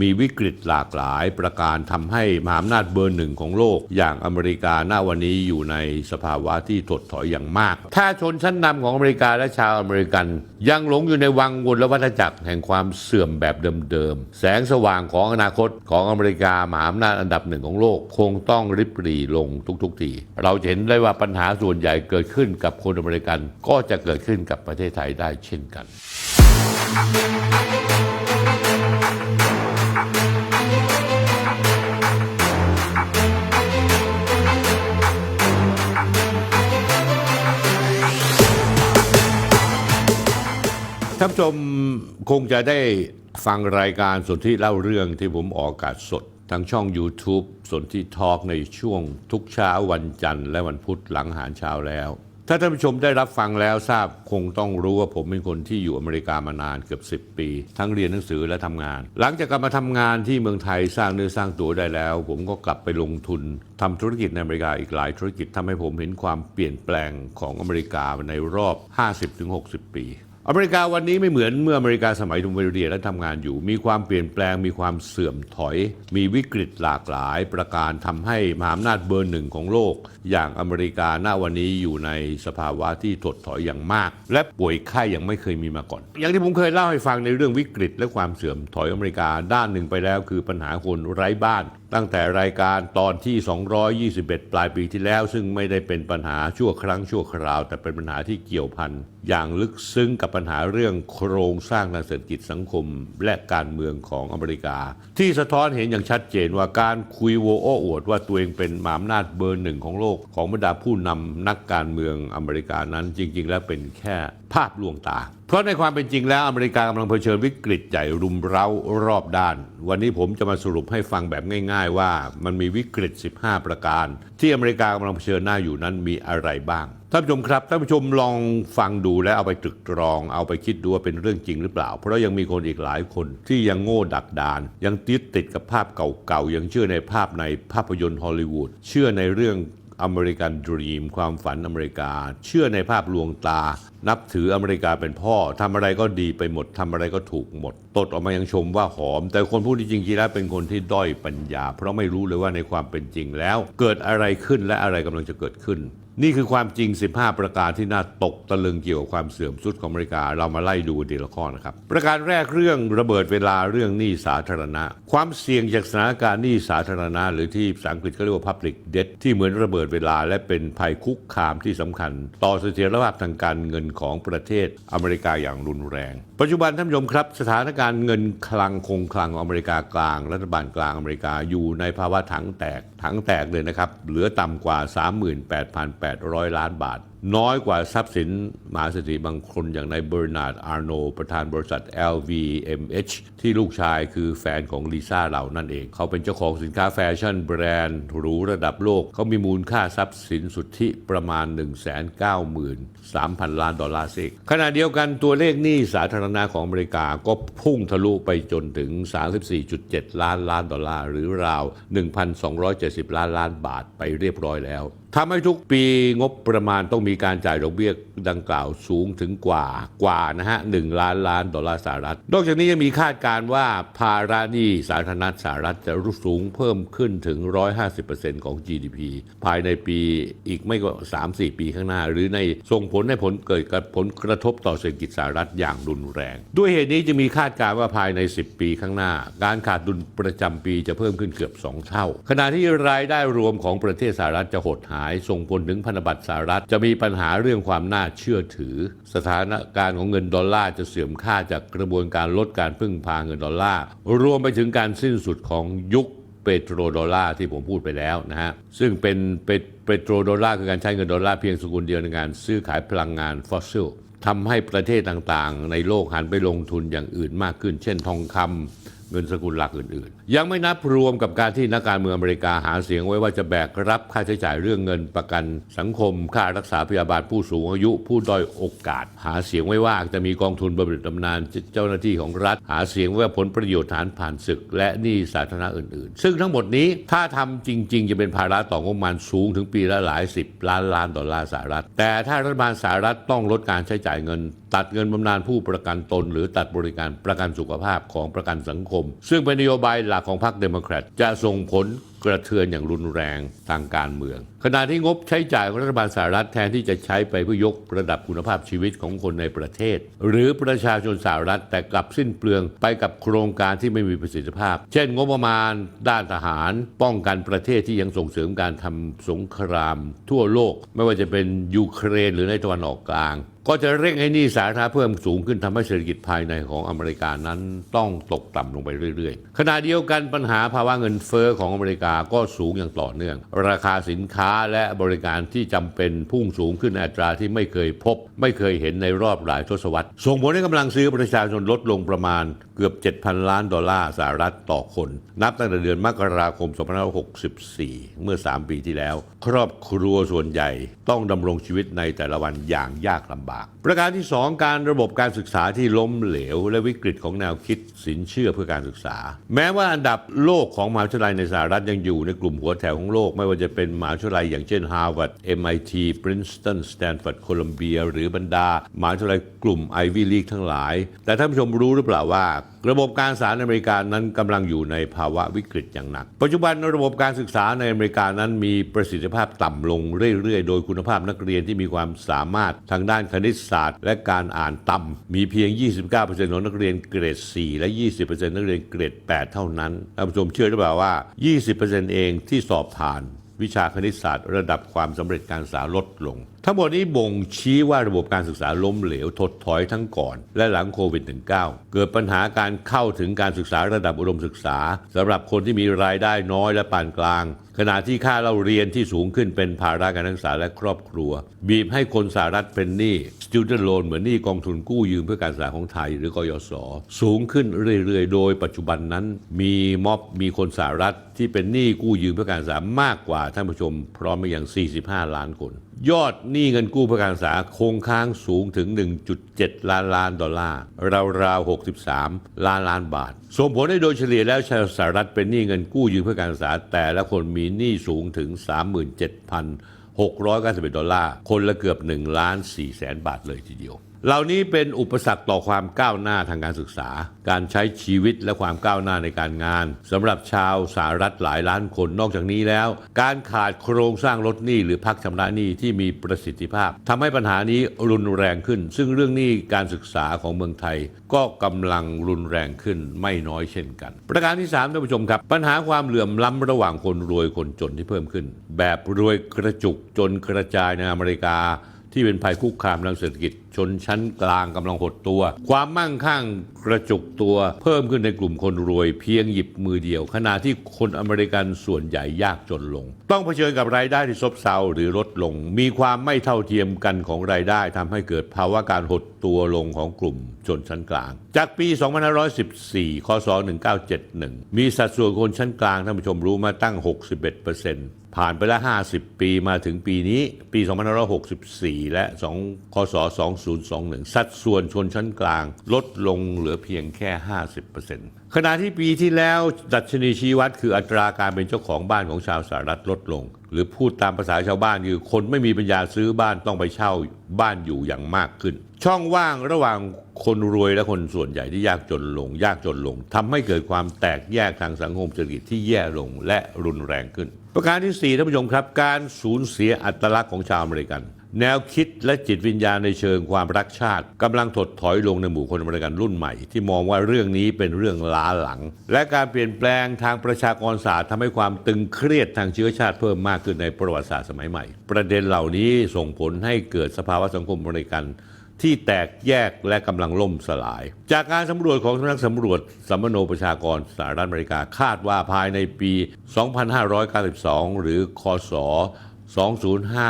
มีวิกฤตหลากหลายประการทำให้มหาอำนาจเบอร์หนึ่งของโลก อย่างอเมริกาณวันนี้อยู่ในสภาวะที่ถดถอยอย่างมาก ถ้าชนชั้นนำของอเมริกาและชาวอเมริกัน ยังหลงอยู่ในวังวนและวัฏจักรแห่งความเสื่อมแบบเดิมๆ แสงสว่างของอนาคตของอเมริกามหาอำนาจอันดับหนึ่งของโลก คงต้องริบหรี่ลงทุกๆทีเราเห็นได้ว่าปัญหาส่วนใหญ่เกิดขึ้นกับคนอเมริกัน ก็จะเกิดขึ้นกับประเทศไทยได้เช่นกัน ท่านผู้ชมคงจะได้ฟังรายการสนที่เล่าเรื่องที่ผมออกอากาศสดทางช่อง YouTube สนที่ทอล์กในช่วงทุกเช้าวันจันทร์และวันพุธหลังอาหารเช้าแล้ว ถ้าท่านผู้ชมได้รับฟังแล้วทราบคงต้องรู้ว่าผมเป็นคนที่อยู่อเมริกามานานเกือบ 10 ปี ทั้งเรียนหนังสือและทำงาน หลังจากกลับมาทำงานที่เมืองไทยสร้างเนื้อสร้างตัวได้แล้ว ผมก็กลับไปลงทุนทำธุรกิจในอเมริกาอีกหลายธุรกิจทำให้ผมเห็นความเปลี่ยนแปลงของอเมริกาในรอบ 50-60 ปี อเมริกาวันนี้ไม่เหมือนเมื่ออเมริกาสมัยทุมเรียและทำงานอยู่ มีความเปลี่ยนแปลงมีความเสื่อมถอย มีวิกฤตหลากหลายประการทำให้มหาอำนาจเบอร์หนึ่งของโลก อย่างอเมริกาณวันนี้อยู่ในสภาวะที่ถดถอยอย่างมาก และป่วยไข้อย่างไม่เคยมีมาก่อน อย่างที่ผมเคยเล่าให้ฟังในเรื่องวิกฤตและความเสื่อมถอยอเมริกาด้านหนึ่งไปแล้ว คือปัญหาคนไร้บ้าน ตั้งแต่รายการตอนที่ 221 ปลายปีที่แล้ว ซึ่งไม่ได้เป็นปัญหาชั่วครั้งชั่วคราว แต่เป็นปัญหาที่เกี่ยวพันอย่างลึกซึ้งกับปัญหาเรื่องโครงสร้างทางเศรษฐกิจสังคม และการเมืองของอเมริกา ที่สะท้อนเห็นอย่างชัดเจนว่าการคุยโวโอ้อวดว่าตัวเองเป็นมหาอำนาจเบอร์หนึ่งของโลกของบรรดาผู้นำนักการเมืองอเมริกานั้นจริง ๆ แล้วเป็นแค่ภาพลวงตาเพราะในความเป็นจริงแล้วอเมริกากำลังเผชิญวิกฤตใหญ่รุมเร้ารอบด้าน วันนี้ผมจะมาสรุปให้ฟังแบบง่าย ๆ ว่ามันมีวิกฤต 15 ประการ ที่อเมริกากำลังเผชิญหน้าอยู่นั้นมีอะไรบ้างท่านผู้ชมครับท่านผู้ชมลองฟังดูและเอาไปตรึกตรอง เอาไปคิดดูว่าเป็นเรื่องจริงหรือเปล่า เพราะยังมีคนอีกหลายคนที่ยังโง่ดักดาน ยังติดติดกับภาพเก่าๆยังเชื่อในภาพในภาพยนตร์ฮอลลีวูดเชื่อในเรื่อง อเมริกันดรีม ความฝันอเมริกา เชื่อในภาพลวงตา นับถืออเมริกาเป็นพ่อทำอะไรก็ดีไปหมดทำอะไรก็ถูกหมด ตดออกมายังชมว่าหอม แต่คนพูดที่จริงๆแล้วเป็นคนที่ด้อยปัญญา เพราะไม่รู้เลยว่าในความเป็นจริงแล้ว เกิดอะไรขึ้นและอะไรกำลังจะเกิดขึ้น นี่คือความจริง 15 ประการที่น่าตกตะลึงเกี่ยวกับความเสื่อมทรุดของอเมริกา เรามาไล่ดูทีละข้อนะครับ ประการแรกเรื่องระเบิดเวลาเรื่องหนี้สาธารณะ ความเสี่ยงจากสถานการณ์หนี้สาธารณะ หรือที่ภาษาอังกฤษเขาเรียกว่า public debt ที่เหมือนระเบิดเวลาและเป็นภัยคุกคามที่สำคัญ ต่อเสถียรภาพทางการเงินของประเทศอเมริกาอย่างรุนแรง ปัจจุบันท่านผู้ชมครับ สถานการณ์เงินคลังคงคลังของอเมริกากลาง รัฐบาลกลางอเมริกาอยู่ในภาวะถังแตกถังแตกเลยนะครับเหลือต่ำกว่า 38,000 800 ล้านบาท น้อยกว่าทรัพย์สินมหาเศรษฐีบางคนอย่างในเบอร์นาร์ดอาร์โน ประธานบริษัท LVMH ที่ลูกชายคือแฟนของลิซ่าเหล่านั่นเอง เขาเป็นเจ้าของสินค้าแฟชั่นแบรนด์หรูระดับโลก เขามีมูลค่าทรัพย์สินสุทธิประมาณ 193,000 ล้านดอลลาร์เซกขณะเดียวกันตัวเลขหนี้สาธารณะของอเมริกาก็พุ่งทะลุไปจนถึง 34.7 ล้านล้านดอลลาร์หรือราว 1,270 ล้านล้านบาทไปเรียบร้อยแล้ว ทำให้ทุกปีงบประมาณต้องมีการจ่ายดอกเบี้ยดังกล่าวสูงถึงกว่ากว่านะฮะหนึ่งล้านล้านดอลลาร์สหรัฐ นอกจากนี้ยังมีคาดการณ์ว่าภาระหนี้สาธารณสหรัฐจะรุสูงเพิ่มขึ้นถึง 150%ของ GDP ภายในปีอีกไม่ก็ 3-4 ปีข้างหน้า หรือในส่งผลให้ผลเกิดกับผลกระทบต่อเศรษฐกิจสหรัฐอย่างรุนแรง ด้วยเหตุนี้จะมีคาดการณ์ว่าภายใน 10 ปีข้างหน้า การขาดดุลประจำปีจะเพิ่มขึ้นเกือบ 2 เท่า ขณะที่รายได้รวมของประเทศสหรัฐจะหดหายส่งผลถึงพันธบัตรสหรัฐ จะมีปัญหาเรื่องความน่าเชื่อถือ สถานการณ์ของเงินดอลลาร์จะเสื่อมค่าจากกระบวนการลดการพึ่งพาเงินดอลลาร์รวมไปถึงการสิ้นสุดของยุคเปโตรดอลลาร์ที่ผมพูดไปแล้วนะฮะซึ่งเป็นเปเปโตรดอลลาร์คือการใช้เงินดอลลาร์เพียงสกุลเดียวในการซื้อขายพลังงานฟอสซิลทำให้ประเทศต่างๆ ในโลกหันไปลงทุนอย่างอื่นมากขึ้น เช่นทองคำเงินสกุลหลักอื่นๆยังไม่นับรวมกับการที่นักการเมืองอเมริกาหาเสียงไว้ว่าจะแบกรับค่าใช้จ่ายเรื่องเงินประกันสังคม ค่ารักษาพยาบาลผู้สูงอายุ ผู้ด้อยโอกาส หาเสียงไว้ว่าจะมีกองทุนบำเหน็จบำนาญเจ้าหน้าที่ของรัฐ หาเสียงไว้ว่าผลประโยชน์ฐานผ่านศึก และหนี้สาธารณะอื่นๆ ซึ่งทั้งหมดนี้ถ้าทำจริง ๆ จะเป็นภาระต่องบประมาณสูงถึงปีละหลายสิบล้านล้านดอลลาร์สหรัฐ แต่ถ้ารัฐบาลสหรัฐต้องลดการใช้จ่ายเงิน ตัดเงินบำนาญผู้ประกันตน หรือตัดบริการประกันสุขภาพของประกันสังคม ซึ่งเป็นนโยบายหลักของพรรคเดโมแครตจะส่งผลกระเทือนอย่างรุนแรงทางการเมือง ขณะที่งบใช้จ่ายของรัฐบาลสหรัฐแทนที่จะใช้ไปเพื่อยกระดับคุณภาพชีวิตของคนในประเทศ หรือประชาชนสหรัฐแต่กลับสิ้นเปลืองไปกับโครงการที่ไม่มีประสิทธิภาพ เช่น งบประมาณด้านทหาร ป้องกันประเทศที่ยังส่งเสริมการทำสงคราม ทั่วโลก ไม่ว่าจะเป็นยูเครนหรือในตะวันออกกลาง ก็จะเร่งให้หนี้สาธารณะเพิ่มสูงขึ้นทำให้เศรษฐกิจภายในของอเมริกานั้นต้องตกต่ำลงไปเรื่อยๆ ขณะเดียวกันปัญหาภาวะเงินเฟอ้อของอเมริกาก็สูงอย่างต่อเนื่อง ราคาสินค้าและบริการที่จำเป็นพุ่งสูงขึ้นในอัตราที่ไม่เคยพบ ไม่เคยเห็นในรอบหลายทศวรรษ ส่งผลให้กำลังซื้อประชาชนลดลงประมาณเกือบ 7,000 ล้านดอลลาร์สหรัฐต่อคน นับตั้งแต่เดือนมกราคม 2564 เมื่อ 3 ปีที่แล้ว ครอบครัวส่วนใหญ่ต้องดำรงชีวิตในแต่ละวันอย่างยากลำบาก ประการที่ 2 การระบบการศึกษาที่ล้มเหลว และวิกฤตของแนวคิดสินเชื่อเพื่อการศึกษา แม้ว่าอันดับโลกของมหาวิทยาลัยในสหรัฐยังอยู่ในกลุ่มหัวแถวของโลก ไม่ว่าจะเป็นมหาวิทยาลัยอย่างเช่น Harvard MIT Princeton Stanford Columbia หรือบรรดามหาวิทยาลัยกลุ่ม Ivy League ทั้งหลาย แต่ท่านผู้ชมรู้หรือเปล่าว่า ระบบการศึกษาในอเมริกานั้นกำลังอยู่ในภาวะวิกฤตอย่างหนัก ปัจจุบันระบบการศึกษาในอเมริกานั้นมีประสิทธิภาพต่ำลงเรื่อยๆ โดยคุณณภาพนักเรียนที่มีความสามารถทางด้านคณิตศาสตร์ และการอ่านต่ำมีเพียง 29%ของนักเรียนเกรด 4 และ 20%นักเรียนเกรด 8 เท่านั้นท่านผู้ชมเชื่อหรือเปล่าว่า 20%เองที่สอบผ่าน วิชาคณิตศาสตร์ ระดับความสำเร็จการศึกษาลดลง ทั้งหมดนี้บ่งชี้ว่าระบบการศึกษาล้มเหลวถดถอยทั้งก่อน และหลังโควิด -19 เกิดปัญหาการเข้าถึงการศึกษาระดับอุดมศึกษาสำหรับคนที่มีรายได้น้อยและปานกลาง ขณะที่ค่าเราเรียนที่สูงขึ้นเป็นภาระการศึกษาและครอบครัว บีบให้คนสหรัฐเป็นหนี้ student loan เหมือนหนี้กองทุนกู้ยืมเพื่อการศึกษาของไทยหรือกยศสูงขึ้นเรื่อยๆ โดยปัจจุบันนั้น มีม็อบมีคนสหรัฐที่เป็นหนี้กู้ยืมเพื่อการศึกษามากกว่าท่านผู้ชมพร้อมไปยัง45 ล้านคนยอดหนี้เงินกู้เพื่อการศึกษาคงค้างสูงถึง 1.7 ล้านล้านดอลลาร์ ราวๆ 63 ล้านล้านบาท ส่งผลให้โดยเฉลี่ยแล้วชาวสหรัฐเป็นหนี้เงินกู้ยืมเพื่อการศึกษา แต่ละคนมีหนี้สูงถึง 37,691 ดอลลาร์ คนละเกือบ 1 ล้าน4แสนบาทเลยทีเดียว เหล่านี้เป็นอุปสรรคต่อความก้าวหน้าทางการศึกษา การใช้ชีวิตและความก้าวหน้าในการงานสำหรับชาวสหรัฐหลายล้านคนนอกจากนี้แล้ว การขาดโครงสร้างลดหนี้หรือพักชำระหนี้ที่มีประสิทธิภาพทำให้ปัญหานี้รุนแรงขึ้น ซึ่งเรื่องหนี้การศึกษาของเมืองไทย ก็กำลังรุนแรงขึ้นไม่น้อยเช่นกัน ประการที่3ท่านผู้ชมครับ ปัญหาความเหลื่อมล้ำระหว่างคนรวยคนจนที่เพิ่มขึ้น แบบรวยกระจุกจนกระจายในอเมริกา ที่เป็นภัยคุกคามทางเศรษฐกิจ ชนชั้นกลางกำลังหดตัว ความมั่งคั่งกระจุกตัวเพิ่มขึ้นในกลุ่มคนรวยเพียงหยิบมือเดียว ขณะที่คนอเมริกันส่วนใหญ่ยากจนลง ต้องเผชิญกับรายได้ที่ซบเซาหรือลดลง มีความไม่เท่าเทียมกันของรายได้ทำให้เกิดภาวะการหดตัวลงของกลุ่มชนชั้นกลาง จากปี 2514คศ1971 มีสัดส่วนคนชั้นกลางท่านผู้ชมรู้มาตั้ง 61% ผ่านไปแล้ว 50 ปีมาถึงปีนี้ ปี 2564 และ2คศ2021 สัดส่วนชนชั้นกลาง ลดลงเหลือเพียงแค่ 50%ขณะที่ปีที่แล้ว ดัชนีชี้วัดคืออัตราการเป็นเจ้าของบ้านของชาวสหรัฐลดลง หรือพูดตามภาษาชาวบ้านคือคนไม่มีปัญญาซื้อบ้านต้องไปเช่าบ้านอยู่อย่างมากขึ้น ช่องว่างระหว่างคนรวยและคนส่วนใหญ่ที่ยากจนลง ยากจนลงทำให้เกิดความแตกแยกทางสังคมเศรษฐกิจที่แย่ลงและรุนแรงขึ้น ประการที่4ท่านผู้ชมครับ การสูญเสียอัตลักษณ์ของชาวอเมริกัน แนวคิดและจิตวิญญาณในเชิงความรักชาติกำลังถดถอยลงในหมู่คนอเมริกันรุ่นใหม่ ที่มองว่าเรื่องนี้เป็นเรื่องล้าหลัง และการเปลี่ยนแปลงทางประชากรศาสตร์ทำให้ความตึงเครียดทางเชื้อชาติเพิ่มมากขึ้นในประวัติศาสตร์สมัยใหม่ ประเด็นเหล่านี้ส่งผลให้เกิดสภาวะสังคมอเมริกัน ที่แตกแยกและกำลังล่มสลาย จากการสำรวจของสำนักสำรวจสัมมโนประชากรสหรัฐอเมริกาคาดว่าภายในปี 2592 หรือคศ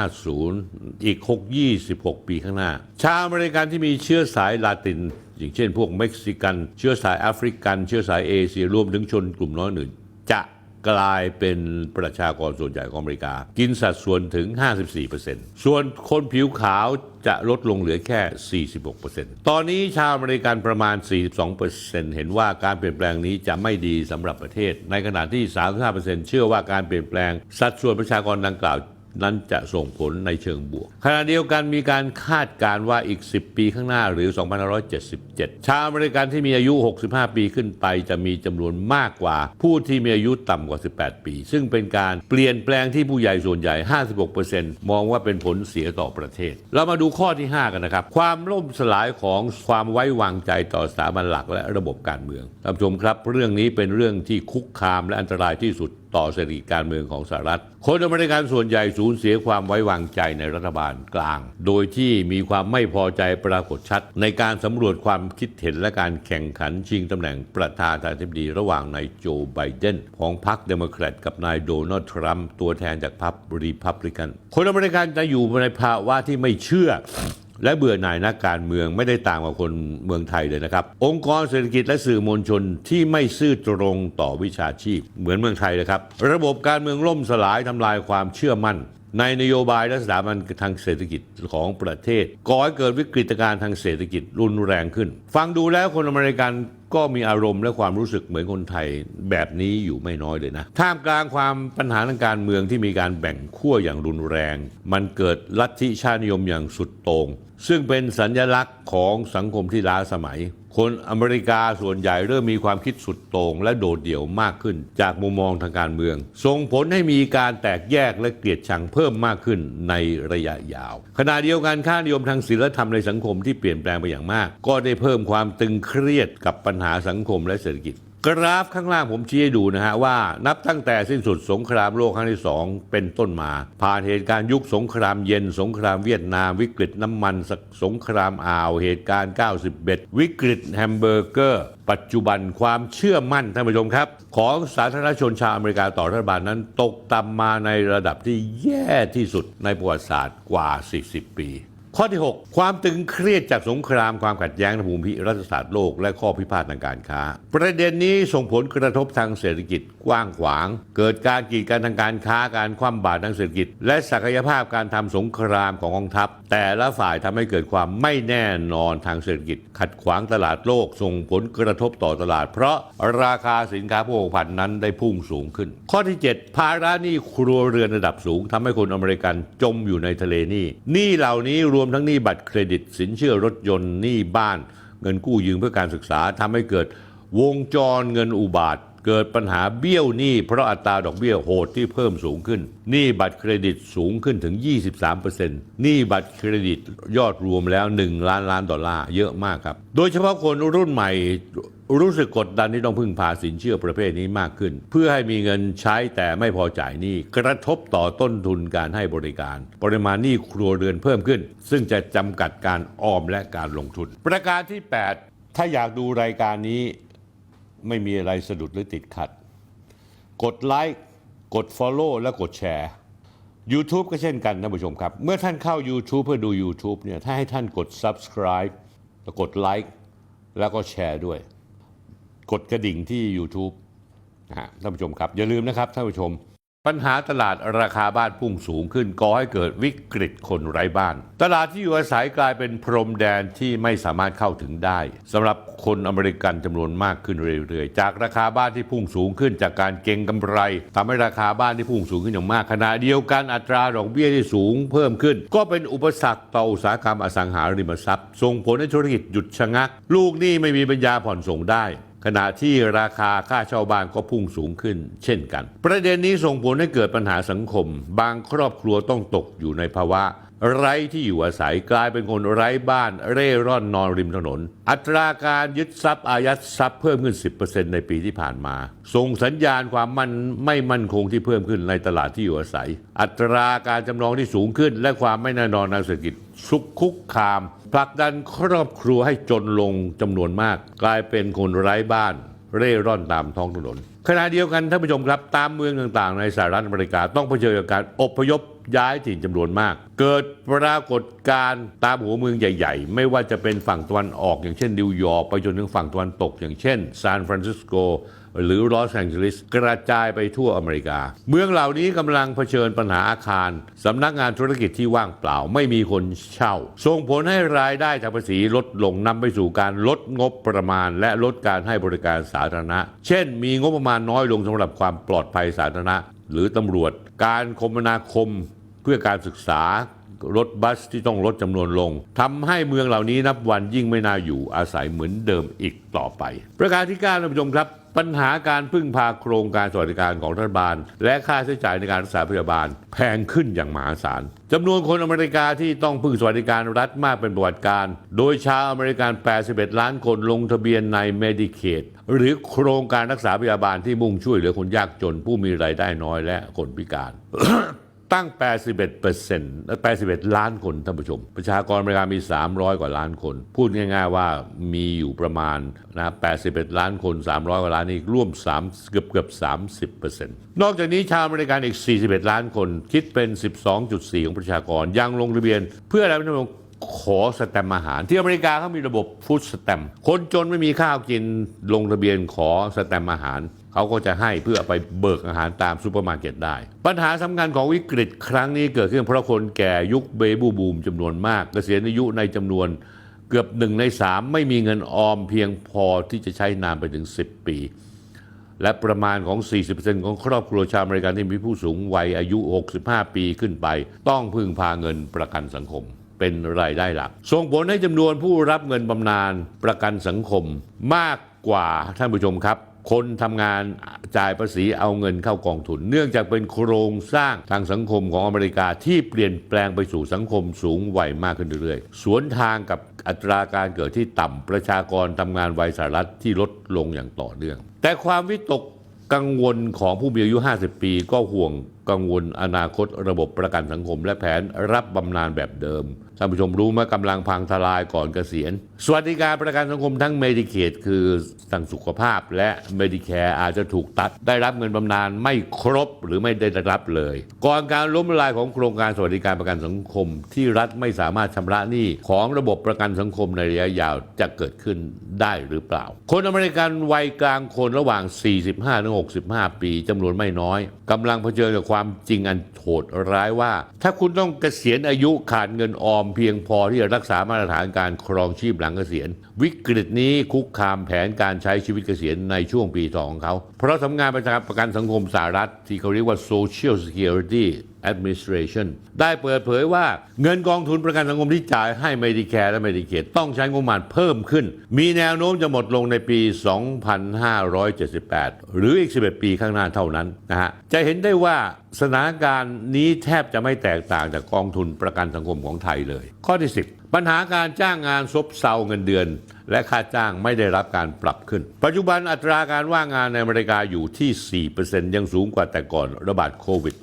2050 อีก 6 26 ปีข้างหน้า ชาวอเมริกันที่มีเชื้อสายลาติน อย่างเช่นพวกเม็กซิกัน เชื้อสายแอฟริกัน เชื้อสายเอเชียรวมถึงชนกลุ่มน้อยอื่นจะ กลายเป็นประชากรส่วนใหญ่ของอเมริกา กินสัดส่วนถึง 54%ส่วนคนผิวขาวจะลดลงเหลือแค่ 46%ตอนนี้ชาวอเมริกันประมาณ 42%เห็นว่าการเปลี่ยนแปลงนี้จะไม่ดีสำหรับประเทศ ในขณะที่ 35%เชื่อว่าการเปลี่ยนแปลงสัดส่วนประชากรดังกล่าว นั้นจะส่งผลในเชิงบวก ขณะเดียวกันมีการคาดการว่าอีก 10 ปีข้างหน้าหรือ 2577 ชาวอเมริกันที่มีอายุ 65 ปีขึ้นไป จะมีจำนวนมากกว่า ผู้ที่มีอายุต่ำกว่า 18 ปี ซึ่งเป็นการเปลี่ยนแปลงที่ผู้ใหญ่ส่วนใหญ่ 56%มองว่าเป็นผลเสียต่อประเทศ เรามาดูข้อที่ 5 กันนะครับ ความล่มสลายของความไว้วางใจต่อสถาบันหลักและระบบการเมืองท่านผู้ชมครับ เรื่องนี้เป็นเรื่องที่คุกคามและอันตรายที่สุด ต่อเศรษฐกิจการเมืองของสหรัฐ คนอเมริกันส่วนใหญ่สูญเสียความไว้วางใจในรัฐบาลกลาง โดยที่มีความไม่พอใจปรากฏชัด ในการสำรวจความคิดเห็นและการแข่งขันชิงตำแหน่งประธานาธิบดีระหว่างนายโจไบเดนของพรรคเดโมแครตกับนายโดนัลด์ทรัมป์ตัวแทนจากพรรครีพับลิกัน คนอเมริกันจะอยู่ในภาวะที่ไม่เชื่อ และเบื่อหน่ายนักการเมืองไม่ได้ต่างกับคนเมืองไทยเลยนะครับ องค์กรเศรษฐกิจและสื่อมวลชนที่ไม่ซื่อตรงต่อวิชาชีพ เหมือนเมืองไทยเลยครับ ระบบการเมืองล่มสลายทำลายความเชื่อมั่น ในนโยบายและสถาบันทางเศรษฐกิจของประเทศก่อให้เกิดวิกฤตการณ์ทางเศรษฐกิจรุนแรงขึ้น ฟังดูแล้วคนอเมริกัน ก็มีอารมณ์และความรู้สึกเหมือนคนไทยแบบนี้อยู่ไม่น้อยเลยนะ ท่ามกลางความปัญหาทางการเมืองที่มีการแบ่งขั้วอย่างรุนแรง มันเกิดลัทธิชาตินิยมอย่างสุดโต่งซึ่งเป็นสัญญลักษณ์ของสังคมที่ล้าสมัย คนอเมริกาส่วนใหญ่เริ่มมีความคิดสุดโต่งและโดดเดี่ยวมากขึ้น จากมุมมองทางการเมือง ส่งผลให้มีการแตกแยกและเกลียดชังเพิ่มมากขึ้นในระยะยาว ขณะเดียวกันค่านิยมทางศีลธรรมในสังคมที่เปลี่ยนแปลงไปอย่างมาก ก็ได้เพิ่มความตึงเครียดกับปัญหาสังคมและเศรษฐกิจ กราฟข้างล่างผมชี้ให้ดูนะฮะว่านับตั้งแต่สิ้นสุดสงครามโลกครั้งที่สองเป็นต้นมา ผ่านเหตุการณ์ยุคสงครามเย็น สงครามเวียดนาม วิกฤตน้ำมันสงครามอ่าว เหตุการณ์ 91 วิกฤตแฮมเบอร์เกอร์ ปัจจุบันความเชื่อมั่นท่านผู้ชมครับ ของสาธารณชนชาวอเมริกาต่อรัฐบาลนั้น ตกต่ำมาในระดับที่แย่ที่สุดในประวัติศาสตร์กว่า 40 ปี ข้อที่ 6 ความตึงเครียดจากสงครามความขัดแย้งในภูมิรัฐศาสตร์โลกและข้อพิพาททางการค้า ประเด็นนี้ส่งผลกระทบทางเศรษฐกิจกว้างขวาง เกิดการกีดกันทางการค้าการคว่ำบาตรทางเศรษฐกิจ และศักยภาพการทำสงครามของกองทัพ แต่ละฝ่ายทำให้เกิดความไม่แน่นอนทางเศรษฐกิจ ขัดขวางตลาดโลก ส่งผลกระทบต่อตลาด เพราะราคาสินค้าโภคภัณฑ์นั้นได้พุ่งสูงขึ้น ข้อที่ 7 ภาระหนี้ครัวเรือนระดับสูงทำให้คนอเมริกันจมอยู่ในทะเลหนี้หนี้เหล่านี้รวมทั้งหนี้บัตรเครดิต สินเชื่อรถยนต์หนี้บ้าน เงินกู้ยืมเพื่อการศึกษาทำให้เกิดวงจรเงินอุบาท เกิดปัญหาเบี้ยวหนี้เพราะอัตราดอกเบี้ยโหดที่เพิ่มสูงขึ้นหนี้บัตรเครดิตสูงขึ้นถึง 23%หนี้บัตรเครดิตยอดรวมแล้ว 1 ล้านล้านดอลลาร์เยอะมากครับ โดยเฉพาะคนรุ่นใหม่ รู้สึกกดดันที่ต้องพึ่งพาสินเชื่อประเภทนี้มากขึ้น เพื่อให้มีเงินใช้แต่ไม่พอจ่ายหนี้กระทบต่อต้นทุนการให้บริการ ปริมาณหนี้ครัวเรือนเพิ่มขึ้น ซึ่งจะจำกัดการออมและการลงทุน ประการที่ 8 ถ้าอยากดูรายการนี้ไม่มีอะไรสะดุดหรือติดขัด กดไลค์กด Follow และกดแชร์ YouTube ก็เช่นกันท่านผู้ชมครับ เมื่อท่านเข้า YouTube เพื่อดู YouTube เนี่ยถ้าให้ท่านกด Subscribe แล้วกดไลค์แล้วก็แชร์ด้วย กดกระดิ่งที่ YouTube นะฮะท่านผู้ชมครับ อย่าลืมนะครับท่านผู้ชม ปัญหาตลาดราคาบ้านพุ่งสูงขึ้นก่อให้เกิดวิกฤตคนไร้บ้าน ตลาดที่อยู่อาศัยกลายเป็นพรมแดนที่ไม่สามารถเข้าถึงได้สำหรับคนอเมริกันจำนวนมากขึ้นเรื่อยๆ จากราคาบ้านที่พุ่งสูงขึ้นจากการเก็งกำไรทำให้ราคาบ้านที่พุ่งสูงขึ้นอย่างมากขณะเดียวกันอัตราดอกเบี้ยที่สูงเพิ่มขึ้น ก็เป็นอุปสรรคต่ออุตสาหกรรมอสังหาริมทรัพย์ส่งผลให้ธุรกิจหยุดชะงัก ลูกหนี้ไม่มีปัญญาผ่อนส่งได้ ขณะที่ราคาค่าเช่าบ้านก็พุ่งสูงขึ้น เช่นกัน ประเด็นนี้ส่งผลให้เกิดปัญหาสังคม บางครอบครัวต้องตกอยู่ในภาวะ ไร้ที่อยู่อาศัยกลายเป็นคนไร้บ้านเร่ร่อนนอนริมถนน อัตราการยึดทรัพย์อายัดทรัพย์เพิ่มขึ้น 10%ในปีที่ผ่านมา ส่งสัญญาณความมั่นไม่มั่นคงที่เพิ่มขึ้นในตลาดที่อยู่อาศัย อัตราการจำนองที่สูงขึ้น และความไม่แน่นอนทางเศรษฐกิจชุกคุกคาม ผลักดันครอบครัวให้จนลงจำนวนมาก กลายเป็นคนไร้บ้าน เร่ร่อนตามท้องถนนขณะเดียวกันท่านผู้ชมครับ ตามเมืองต่างๆ ในสหรัฐอเมริกาต้องเผชิญกับการอพยพ ย้ายถิ่นจำนวนมาก เกิดปรากฏการณ์ตามหัวเมืองใหญ่ ๆ ไม่ว่าจะเป็นฝั่งตะวันออกอย่างเช่นนิวยอร์กไปจนถึงฝั่งตะวันตกอย่างเช่นซานฟรานซิสโกหรือลอสแองเจลิสกระจายไปทั่วอเมริกา เมืองเหล่านี้กำลังเผชิญปัญหาอาคารสำนักงานธุรกิจที่ว่างเปล่าไม่มีคนเช่า ส่งผลให้รายได้จากภาษีลดลงนำไปสู่การลดงบประมาณ และลดการให้บริการสาธารณะ เช่น มีงบประมาณน้อยลงสำหรับความปลอดภัยสาธารณะ หรือตำรวจ การคมนาคมเพื่อการศึกษา รถบัสที่ต้องลดจำนวนลงทำให้เมืองเหล่านี้นับวันยิ่งไม่น่าอยู่อาศัยเหมือนเดิมอีกต่อไป ประการที่9ท่านผู้ชมครับ ปัญหาการพึ่งพาโครงการสวัสดิการของรัฐบาล และค่าใช้จ่ายในการรักษาพยาบาล แพงขึ้นอย่างมหาศาลจำนวนคนอเมริกาที่ต้องพึ่งสวัสดิการรัฐมากเป็นประวัติการ โดยชาวอเมริกัน 81 ล้านคนลงทะเบียนใน Medicaid หรือโครงการรักษาพยาบาลที่มุ่งช่วยเหลือคนยากจนผู้มีรายได้น้อยและคนพิการ ตั้ง 81เปอร์เซ็นต์81 ล้านคนท่านผู้ชม ประชากรอเมริกามี 300 กว่าล้านคน พูดง่าย ๆ ว่ามีอยู่ประมาณนะ81 ล้านคน 300 กว่าล้านนี่ร่วม3เกือบเกือบ30เปอร์เซ็นต์นอกจากนี้ชาวอเมริกันอีก 41 ล้านคน คิดเป็น 12.4 ของประชากร ยังลงทะเบียน เพื่ออะไรไม่รู้ชมขอสแตมอาหาร ที่อเมริกาเขามีระบบฟู้ดสแตมคนจนไม่มีข้าวกินลงทะเบียนขอสแตมอาหาร เขาก็จะให้เพื่อไปเบิกอาหารตามซูเปอร์มาร์เก็ตได้ ปัญหาสำคัญของวิกฤตครั้งนี้เกิดขึ้นเพราะคนแก่ยุคเบบูบูมจำนวนมาก เกษียณอายุในจำนวนเกือบหนึ่งในสามไม่มีเงินออมเพียงพอที่จะใช้นานไปถึง 10 ปี และประมาณของ 40%ของครอบครัวชาวอเมริกันที่มีผู้สูงวัยอายุ 65 ปีขึ้นไป ต้องพึ่งพาเงินประกันสังคมเป็นรายได้หลัก ส่งผลให้จำนวนผู้รับเงินบำนาญประกันสังคมมากกว่าท่านผู้ชมครับ คนทำงานจ่ายภาษีเอาเงินเข้ากองทุน เนื่องจากเป็นโครงสร้างทางสังคมของอเมริกาที่เปลี่ยนแปลงไปสู่สังคมสูงวัยมากขึ้นเรื่อยๆ สวนทางกับอัตราการเกิดที่ต่ำประชากรทำงานวัยสหรัฐที่ลดลงอย่างต่อเนื่อง แต่ความวิตกกังวลของผู้มีอายุ 50 ปีก็ห่วง กังวลอนาคตระบบประกันสังคม และแผนรับบำนาญแบบเดิม ท่านผู้ชมรู้ไหมกำลังพังทลายก่อนเกษียณ สวัสดิการประกันสังคมทั้งเมดิเคดคือทางสุขภาพและเมดิแคร์อาจจะถูกตัด ได้รับเงินบำนาญไม่ครบหรือไม่ได้รับเลย ก่อนการล้มละลายของโครงการสวัสดิการประกันสังคม ที่รัฐไม่สามารถชำระหนี้ของระบบประกันสังคมในระยะยาวจะเกิดขึ้นได้หรือเปล่า คนอเมริกันวัยกลางคนระหว่าง 45-65 ปีจำนวนไม่น้อยกำลังเผชิญกับความความจริงอันโหดร้ายว่า ถ้าคุณต้องเกษียณอายุขาดเงินออมเพียงพอที่จะรักษามาตรฐานการครองชีพหลังเกษียณ วิกฤตนี้คุกคามแผนการใช้ชีวิตเกษียณในช่วงปีทองของเขา เพราะสำนักงานประกันสังคมสหรัฐ ที่เขาเรียกว่า Social Security Administration ได้เปิดเผยว่าเงินกองทุนประกันสังคมที่จ่ายให้ Medicare และ Medicaid ต้องใช้งบประมาณเพิ่มขึ้น มีแนวโน้มจะหมดลงในปี 2578 หรืออีก 11 ปีข้างหน้าเท่านั้นนะฮะ จะเห็นได้ว่า สถานการณ์นี้แทบจะไม่แตกต่างจากกองทุนประกันสังคมของไทยเลย ข้อที่ 10 ปัญหาการจ้างงานซบเซาเงินเดือน และค่าจ้างไม่ได้รับการปรับขึ้น ปัจจุบันอัตราการว่างงานในอเมริกาอยู่ที่ 4%ยังสูงกว่าแต่ก่อนระบาดโควิด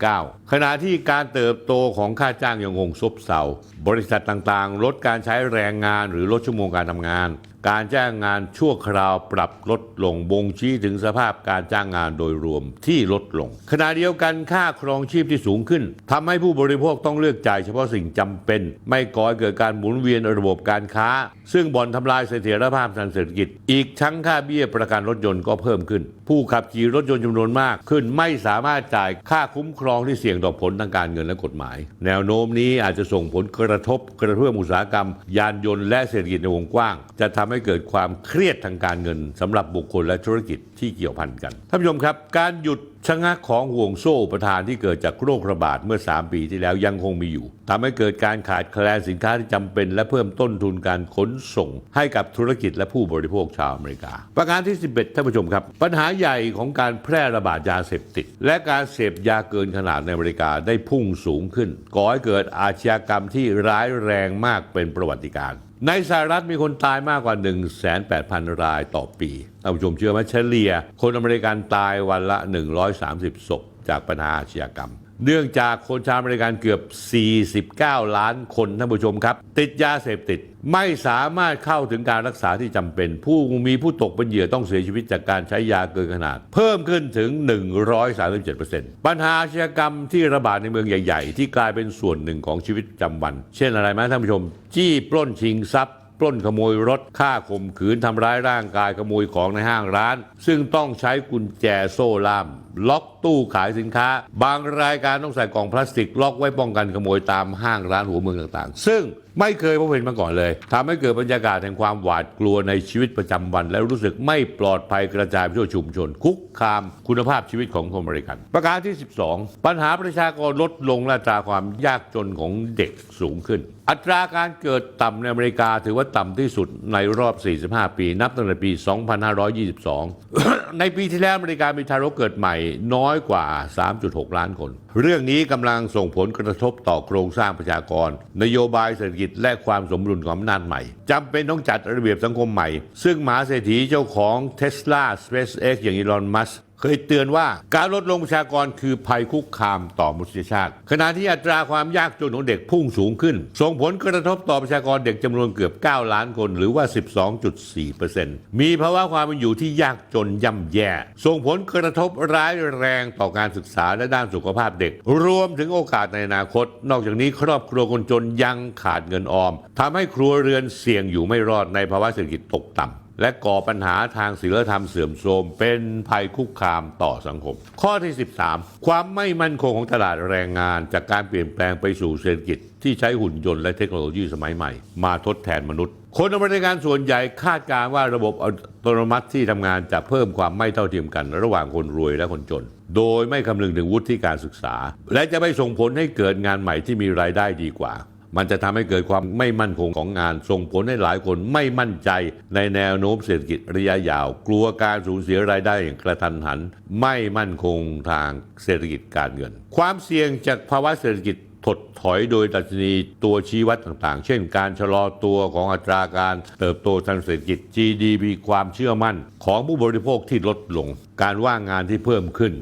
-19 ขณะที่การเติบโตของค่าจ้างยังคงซบเซาบริษัทต่างๆ ลดการใช้แรงงานหรือลดชั่วโมงการทำงาน การจ้างงานชั่วคราวปรับลดลงบ่งชี้ถึงสภาพการจ้างงานโดยรวมที่ลดลง ขณะเดียวกันค่าครองชีพที่สูงขึ้นทำให้ผู้บริโภคต้องเลือกจ่ายเฉพาะสิ่งจำเป็น ไม่ก่อให้เกิดการหมุนเวียนระบบการค้า ซึ่งบ่อนทำลายเสถียรภาพทางเศรษฐกิจ อีกทั้งค่าเบี้ยประกันรถยนต์ก็เพิ่มขึ้น ผู้ขับขี่รถยนต์จำนวนมาก ขึ้นไม่สามารถจ่ายค่าคุ้มครองที่เสี่ยงต่อผลทางการเงินและกฎหมาย แนวโน้มนี้อาจจะส่งผลกระทบกระเพื่อมอุตสาหกรรม ยานยนต์และเศรษฐกิจในวงกว้าง จะทำให้เกิดความเครียดทางการเงินสำหรับบุคคลและธุรกิจที่เกี่ยวพันกันท่านผู้ชมครับ การหยุด ชะงักของห่วงโซ่ประทานที่เกิดจากโรคระบาดเมื่อ 3 ปีที่แล้วยังคงมีอยู่ทำให้เกิดการขาดแคลนสินค้าที่จำเป็น และเพิ่มต้นทุนการขนส่ง ให้กับธุรกิจและผู้บริโภคชาวอเมริกา ประการที่ 11ท่านผู้ชมครับ ปัญหาใหญ่ของการแพร่ระบาดยาเสพติด และการเสพยาเกินขนาดในอเมริกาได้พุ่งสูงขึ้นก่อให้เกิดอาชญากรรมที่ร้ายแรงมากเป็นประวัติการณ์ ในสหรัฐมีคนตายมากกว่า 1,800,000 รายต่อปีท่านผู้ชมเชื่อไหมเฉลี่ย คนอเมริกันตายวันละ 130 ศพ จากปัญหาอาชญากรรม เนื่องจากคนชาวอเมริกันเกือบ 49 ล้านคนท่านผู้ชมครับ ติดยาเสพติด ไม่สามารถเข้าถึงการรักษาที่จำเป็น ผู้มีผู้ตกเป็นเหยื่อต้องเสียชีวิตจากการใช้ยาเกินขนาด เพิ่มขึ้นถึง 137%ปัญหาอาชญากรรมที่ระบาดในเมืองใหญ่ ๆ ที่กลายเป็นส่วนหนึ่งของชีวิตประจำวัน เช่นอะไรไหมท่านผู้ชม จี้ปล้นชิงทรัพย์ปล้นขโมยรถฆ่าข่มขืนทำร้ายร่างกายขโมยของในห้างร้าน ซึ่งต้องใช้กุญแจโซ่ล่ามล็อกตู้ขายสินค้า บางรายการต้องใส่กล่องพลาสติก ล็อกไว้ป้องกันขโมยตามห้างร้านหัวเมืองต่างๆ ซึ่งไม่เคยพบเห็นมาก่อนเลยทำให้เกิดบรรยากาศแห่งความหวาดกลัวในชีวิตประจำวัน และรู้สึกไม่ปลอดภัยกระจายไปทั่วชุมชน คุกคามคุณภาพชีวิตของคนอเมริกัน ประการที่ 12 ปัญหาประชากรลดลงและตราความยากจนของเด็กสูงขึ้น อัตราการเกิดต่ำในอเมริกาถือว่าต่ำที่สุดในรอบ 45 ปี นับตั้งแต่ปี 2522 ในปีที่แล้วอเมริกามีทารกเกิดใหม่น้อยอยกว่า 3.6 ล้านคน เรื่องนี้กำลังส่งผลกระทบต่อโครงสร้างประชากร นโยบายเศรษฐกิจและความสมดุลของอำนาจใหม่จำเป็นต้องจัดระเบียบสังคมใหม่ ซึ่งมหาเศรษฐีเจ้าของ Tesla SpaceX อย่างอีลอนมัส เคยเตือนว่าการลดลงประชากรคือภัยคุกคามต่อมนุษยชาติ ขณะที่อัตราความยากจนของเด็กพุ่งสูงขึ้น ส่งผลกระทบต่อประชากรเด็กจำนวนเกือบ 9 ล้านคนหรือว่า 12.4%มีภาวะความเป็นอยู่ที่ยากจนย่ำแย่ ส่งผลกระทบร้ายแรงต่อการศึกษาและด้านสุขภาพเด็ก รวมถึงโอกาสในอนาคต นอกจากนี้ครอบครัวคนจนยังขาดเงินออมทำให้ครัวเรือนเสี่ยงอยู่ไม่รอดในภาวะเศรษฐกิจตกต่ำ และก่อปัญหาทางศีลธรรมเสื่อมโทรมเป็นภัยคุกคามต่อสังคม ข้อที่ 13 ความไม่มั่นคงของตลาดแรงงาน จากการเปลี่ยนแปลงไปสู่เศรษฐกิจที่ใช้หุ่นยนต์และเทคโนโลยีสมัยใหม่ มาทดแทนมนุษย์ คนอเมริกันส่วนใหญ่คาดการว่าระบบอัตโนมัติที่ทำงานจะเพิ่มความไม่เท่าเทียมกัน ระหว่างคนรวยและคนจน โดยไม่คำนึงถึงวุฒิการศึกษา และจะไม่ส่งผลให้เกิดงานใหม่ที่มีรายได้ดีกว่า มันจะทำให้เกิดความไม่มั่นคงของงาน ส่งผลให้หลายคนไม่มั่นใจในแนวโน้มเศรษฐกิจระยะยาว กลัวการสูญเสียรายได้อย่างกระทันหัน ไม่มั่นคงทางเศรษฐกิจการเงิน ความเสี่ยงจากภาวะเศรษฐกิจถดถอยโดยดัชนีตัวชี้วัดต่างๆ เช่นการชะลอตัวของอัตราการเติบโตทางเศรษฐกิจ GDP ความเชื่อมั่น ของผู้บริโภคที่ลดลง การว่างงานที่เพิ่มขึ้น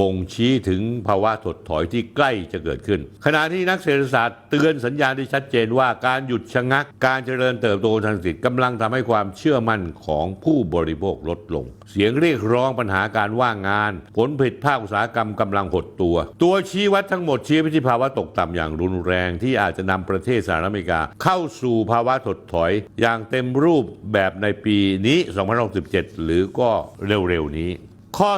บ่งชี้ถึงภาวะถดถอยที่ใกล้จะเกิดขึ้น ขณะที่นักเศรษฐศาสตร์เตือนสัญญาณที่ชัดเจนว่าการหยุดชะงัก การเจริญเติบโตทางเศรษฐกิจกำลังทำให้ความเชื่อมั่นของผู้บริโภคลดลง เสียงเรียกร้องปัญหาการว่างงาน ผลผลิตภาคอุตสาหกรรมกำลังหดตัว ตัวชี้วัดทั้งหมดชี้ไปที่ภาวะตกต่ำอย่างรุนแรงที่อาจจะนำประเทศสหรัฐอเมริกา เข้าสู่ภาวะถดถอย อย่างเต็มรูปแบบในปีนี้ 2067หรือก็เร็วๆนี้ ข้อ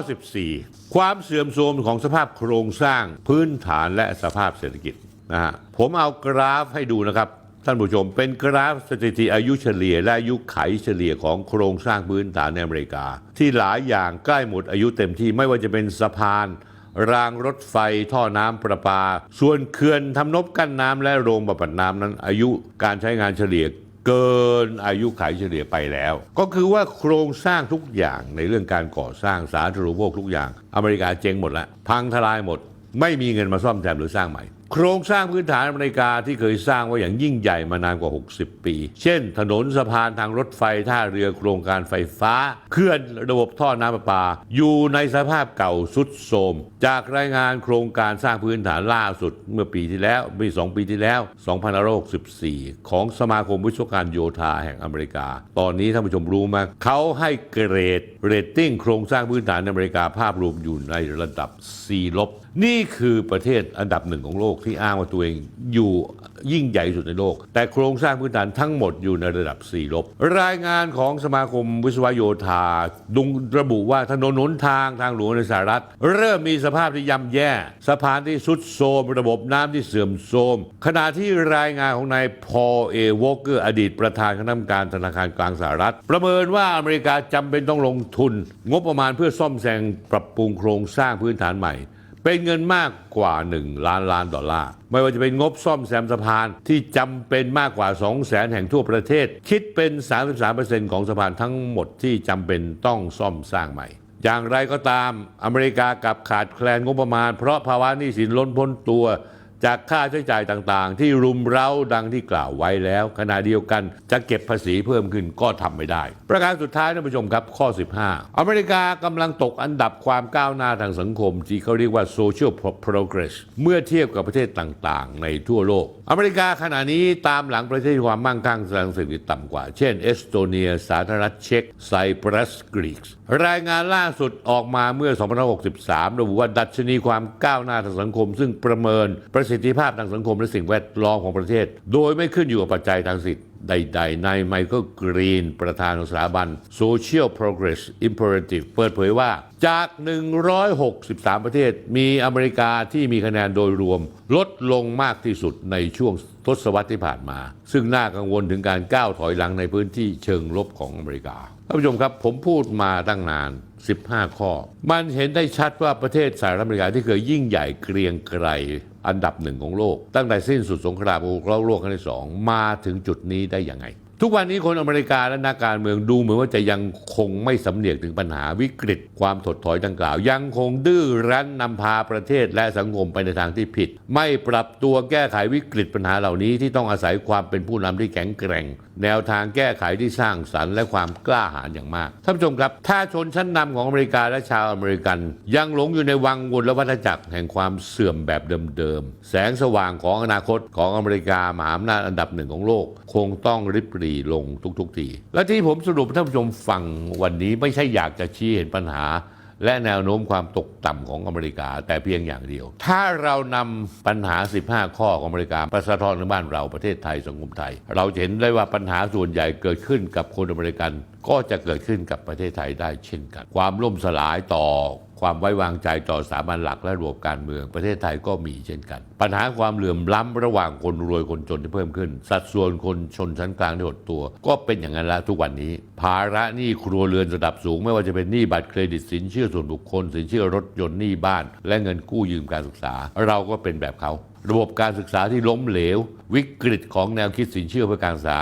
14 ความเสื่อมโทรมของสภาพโครงสร้างพื้นฐานและสภาพเศรษฐกิจนะฮะผมเอากราฟให้ดูนะครับ ท่านผู้ชมเป็นกราฟสถิติอายุเฉลี่ย และอายุไขเฉลี่ยของโครงสร้างพื้นฐานในอเมริกา ที่หลายอย่างใกล้หมดอายุเต็มที่ไม่ว่าจะเป็นสะพาน รางรถไฟท่อน้ำประปา ส่วนเขื่อนทำนบกั้นน้ำและโรงบำบัดน้ำนั้นอายุการใช้งานเฉลี่ย เกินอายุขัยเฉลี่ยไปแล้ว ก็คือว่าโครงสร้างทุกอย่างในเรื่องการก่อสร้างสาธารณูปโภคทุกอย่าง อเมริกาเจ๊งหมดละพังทลายหมด ไม่มีเงินมาซ่อมแซมหรือสร้างใหม่ โครงสร้างพื้นฐานอเมริกาที่เคยสร้างไว้อย่างยิ่งใหญ่มานานกว่า 60 ปี เช่น ถนนสะพานทางรถไฟท่าเรือโครงการไฟฟ้าเคลื่อนระบบท่อน้ำประปา อยู่ในสภาพเก่าสุดโทรม จากรายงานโครงการสร้างพื้นฐานล่าสุด เมื่อปีที่แล้วปี2ปีที่แล้ว2564 ของสมาคมวิศวการโยธาแห่งอเมริกา ตอนนี้ท่านผู้ชมรู้ไหมเขาให้เกรดเรตติ้งโครงสร้างพื้นฐานในอเมริกาภาพรวมอยู่ในระดับ C ลบนี่คือประเทศอันดับหนึ่งของโลกที่อ้างว่าตัวเองอยู่ยิ่งใหญ่สุดในโลก แต่โครงสร้างพื้นฐานทั้งหมดอยู่ในระดับ 4 ลบ รายงานของสมาคมวิศวโยธาดุงระบุว่าถนนหนทางทางหลวงในสหรัฐ เริ่มมีสภาพที่ย่ำแย่สะพานที่สุดโทรมระบบน้ำที่เสื่อมโทรมขณะที่รายงานของนายพอเอวอเกอร์อดีตประธานคณะกรรมการธนาคารกลางสหรัฐ ประเมินว่าอเมริกาจำเป็นต้องลงทุน งบประมาณเพื่อซ่อมแซมปรับปรุงโครงสร้างพื้นฐานใหม่ เป็นเงินมากกว่า 1 ล้านล้านดอลลาร์ ไม่ว่าจะเป็นงบซ่อมแซมสะพานที่จำเป็นมากกว่า 2 0 0แสนแห่งทั่วประเทศ คิดเป็น 33%ของสะพานทั้งหมดที่จำเป็นต้องซ่อมสร้างใหม่ อย่างไรก็ตามอเมริกากลับขาดแคลนงบประมาณ เพราะภาวะหนี้สินล้นพ้นตัว จากค่าใช้จ่ายต่างๆ ที่รุมเร้าดังที่กล่าวไว้แล้ว ขณะเดียวกันจะเก็บภาษีเพิ่มขึ้นก็ทำไม่ได้ ประการสุดท้ายท่านผู้ชมครับข้อ 15 อเมริกากำลังตกอันดับความก้าวหน้าทางสังคม ที่เขาเรียกว่า social progress เมื่อเทียบกับประเทศต่างๆ ในทั่วโลก อเมริกาขณะนี้ตามหลังประเทศความมั่งคั่งทางเศรษฐกิจต่ำกว่า เช่น เอสโตเนีย สาธารณรัฐเช็กไซปรัสกรีกรายงานล่าสุดออกมาเมื่อ 2563 ระบุว่าดัชนีความก้าวหน้าทางสังคม ซึ่งประเมินประสิทธิภาพทางสังคมและสิ่งแวดล้อมของประเทศ โดยไม่ขึ้นอยู่กับปัจจัยทางสิทธิใดๆ นายไมเคิลกรีน ประธานสถาบัน Social Progress Imperative เปิดเผยว่า จาก 163 ประเทศ มีอเมริกาที่มีคะแนนโดยรวม ลดลงมากที่สุดในช่วงทศวรรษที่ผ่านมา ซึ่งน่ากังวลถึงการก้าวถอยหลังในพื้นที่เชิงลบของอเมริกาท่านผู้ชมครับ ผมพูดมาตั้งนาน 15 ข้อ มันเห็นได้ชัดว่าประเทศสหรัฐอเมริกาที่เคยยิ่งใหญ่เกรียงไกร อันดับหนึ่งของโลก ตั้งแต่สิ้นสุดสงครามโลกครั้งที่สองมาถึงจุดนี้ได้ยังไง ทุกวันนี้คนอเมริกาและนักการเมืองดูเหมือนว่าจะยังคงไม่สำเนียกถึงปัญหาวิกฤต ความถดถอยดังกล่าว ยังคงดื้อรั้นนำพาประเทศและสังคมไปในทางที่ผิด ไม่ปรับตัวแก้ไขวิกฤตปัญหาเหล่านี้ที่ต้องอาศัยความเป็นผู้นำที่แข็งแกร่ง แนวทางแก้ไขที่สร้างสรรค์และความกล้าหาญอย่างมากท่านผู้ชมครับ ถ้าชนชั้นนำของอเมริกาและชาวอเมริกัน ยังหลงอยู่ในวังวนและวัฏจักรแห่งความเสื่อมแบบเดิมๆแสงสว่างของอนาคตของอเมริกามหาอำนาจอันดับหนึ่งของโลก คงต้องริบหรี่ลงทุกๆทีและที่ผมสรุปท่านผู้ชมฟังวันนี้ไม่ใช่อยากจะชี้เห็นปัญหา และแนวโน้มความตกต่ำของอเมริกา แต่เพียงอย่างเดียว ถ้าเรานำปัญหา 15 ข้อของอเมริกาประสะท้อนในบ้านเราประเทศไทยสังคมไทย เราเห็นได้ว่าปัญหาส่วนใหญ่เกิดขึ้นกับคนอเมริกัน ก็จะเกิดขึ้นกับประเทศไทยได้เช่นกัน ความล่มสลายต่อ ความไว้วางใจต่อสถาบันหลักและระบบการเมือง ประเทศไทยก็มีเช่นกัน ปัญหาความเหลื่อมล้ำระหว่างคนรวยคนจนที่เพิ่มขึ้น สัดส่วนคนชนชั้นกลางที่หดตัว ก็เป็นอย่างนั้นแล้วทุกวันนี้ ภาระหนี้ครัวเรือนระดับสูง ไม่ว่าจะเป็นหนี้บัตรเครดิตสินเชื่อส่วนบุคคล สินเชื่อรถยนต์หนี้บ้าน และเงินกู้ยืมการศึกษา เราก็เป็นแบบเขา ระบบการศึกษาที่ล้มเหลว วิกฤตของแนวคิดสินเชื่อเพื่อการศึกษา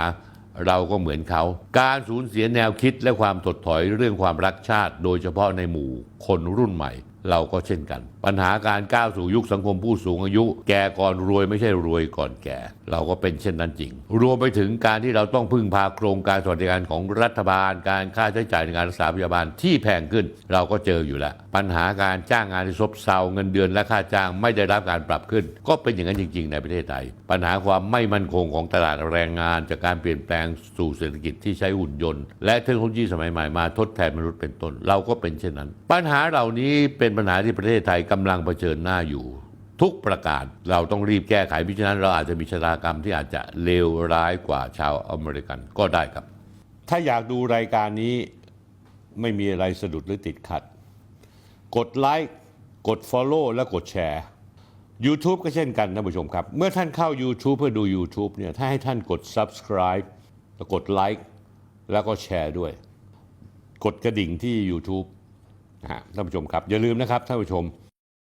เราก็เหมือนเขา การสูญเสียแนวคิดและความถดถอยเรื่องความรักชาติ โดยเฉพาะในหมู่คนรุ่นใหม่ เราก็เช่นกัน ปัญหาการก้าวสู่ยุคสังคมผู้สูงอายุ แก่ก่อนรวยไม่ใช่รวยก่อนแก่ เราก็เป็นเช่นนั้นจริง รวมไปถึงการที่เราต้องพึ่งพาโครงการสวัสดิการของรัฐบาล การค่าใช้จ่ายในการรักษาพยาบาลที่แพงขึ้น เราก็เจออยู่แล้ว ปัญหาการจ้างงานที่ซบเซาเงินเดือนและค่าจ้างไม่ได้รับการปรับขึ้น ก็เป็นอย่างนั้นจริง ๆ ในประเทศไทยปัญหาความไม่มั่นคงของตลาดแรงงาน จากการเปลี่ยนแปลงสู่เศรษฐกิจที่ใช้หุ่นยนต์ และเทคโนโลยีสมัยใหม่มาทดแทนมนุษย์เป็นต้น เราก็เป็นเช่นนั้น ปัญหาเหล่านี้เป็นปัญหาที่ประเทศไทยกำลังเผชิญหน้าอยู่ ทุกประการเราต้องรีบแก้ไขพิฉะนั้นเราอาจจะมีชะตากรรมที่อาจจะเลวร้ายกว่าชาวอเมริกันก็ได้ครับ ถ้าอยากดูรายการนี้ไม่มีอะไรสะดุดหรือติดขัด กดไลค์กด Follow และกดแชร์ YouTube ก็เช่นกันท่านผู้ชมครับ เมื่อท่านเข้า YouTube เพื่อดู YouTube เนี่ยถ้าให้ท่านกด Subscribe แล้วกดไลค์แล้วก็แชร์ด้วย กดกระดิ่งที่ YouTube นะฮะท่านผู้ชมครับ อย่าลืมนะครับท่านผู้ชม